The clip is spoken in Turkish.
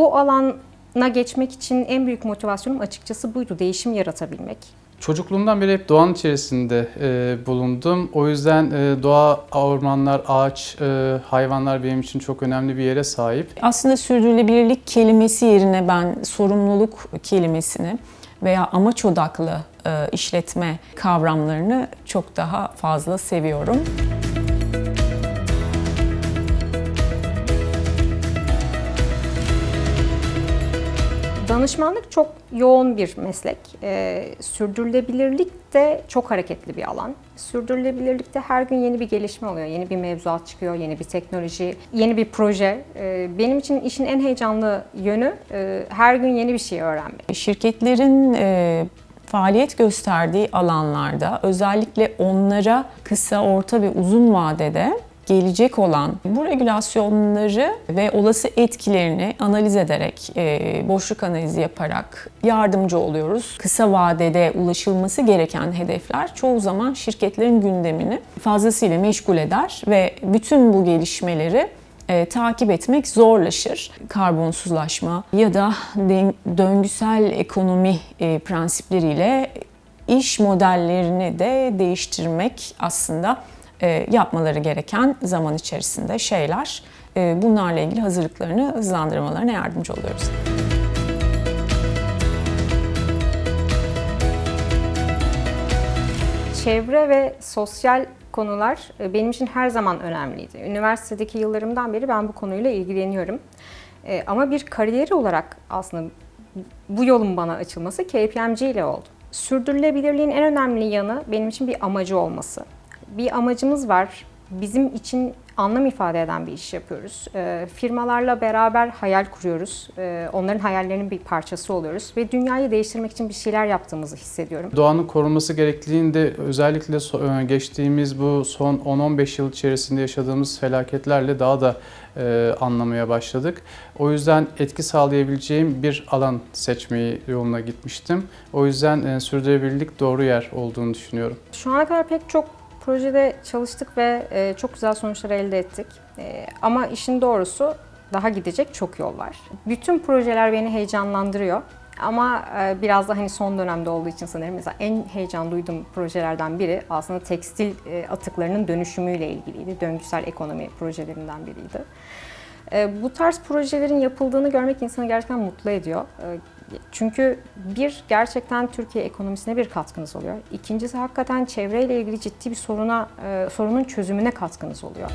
Bu alana geçmek için en büyük motivasyonum açıkçası buydu. Değişim yaratabilmek. Çocukluğumdan beri hep doğanın içerisinde e, bulundum. O yüzden e, doğa, ormanlar, ağaç, e, hayvanlar benim için çok önemli bir yere sahip. Aslında sürdürülebilirlik kelimesi yerine ben sorumluluk kelimesini veya amaç odaklı e, işletme kavramlarını çok daha fazla seviyorum. Danışmanlık çok yoğun bir meslek. Ee, sürdürülebilirlik de çok hareketli bir alan. Sürdürülebilirlikte her gün yeni bir gelişme oluyor. Yeni bir mevzuat çıkıyor, yeni bir teknoloji, yeni bir proje. Ee, benim için işin en heyecanlı yönü e, her gün yeni bir şey öğrenmek. Şirketlerin e, faaliyet gösterdiği alanlarda özellikle onlara kısa, orta ve uzun vadede gelecek olan bu regülasyonları ve olası etkilerini analiz ederek, e, boşluk analizi yaparak yardımcı oluyoruz. Kısa vadede ulaşılması gereken hedefler çoğu zaman şirketlerin gündemini fazlasıyla meşgul eder ve bütün bu gelişmeleri e, takip etmek zorlaşır. Karbonsuzlaşma ya da döngüsel ekonomi e, prensipleriyle iş modellerini de değiştirmek aslında e, yapmaları gereken zaman içerisinde şeyler. E, bunlarla ilgili hazırlıklarını hızlandırmalarına yardımcı oluyoruz. Çevre ve sosyal konular e, benim için her zaman önemliydi. Üniversitedeki yıllarımdan beri ben bu konuyla ilgileniyorum. E, Ama bir kariyeri olarak aslında bu yolun bana açılması KPMG ile oldu. Sürdürülebilirliğin en önemli yanı benim için bir amacı olması. Bir amacımız var. Bizim için anlam ifade eden bir iş yapıyoruz. E, firmalarla beraber hayal kuruyoruz. E, onların hayallerinin bir parçası oluyoruz ve dünyayı değiştirmek için bir şeyler yaptığımızı hissediyorum. Doğanın korunması gerektiğinde özellikle so- e, geçtiğimiz bu son 10-15 yıl içerisinde yaşadığımız felaketlerle daha da e, anlamaya başladık. O yüzden etki sağlayabileceğim bir alan seçmeyi yoluna gitmiştim. O yüzden e, sürdürülebilirlik doğru yer olduğunu düşünüyorum. Şu ana kadar pek çok projede çalıştık ve e, çok güzel sonuçlar elde ettik. E, ama işin doğrusu daha gidecek çok yol var. Bütün projeler beni heyecanlandırıyor. Ama e, biraz da hani son dönemde olduğu için sanırım mesela en heyecan duyduğum projelerden biri aslında tekstil atıklarının dönüşümüyle ilgiliydi. Döngüsel ekonomi projelerinden biriydi. Bu tarz projelerin yapıldığını görmek insanı gerçekten mutlu ediyor. Çünkü bir, gerçekten Türkiye ekonomisine bir katkınız oluyor. İkincisi hakikaten çevreyle ilgili ciddi bir soruna, e, sorunun çözümüne katkınız oluyor.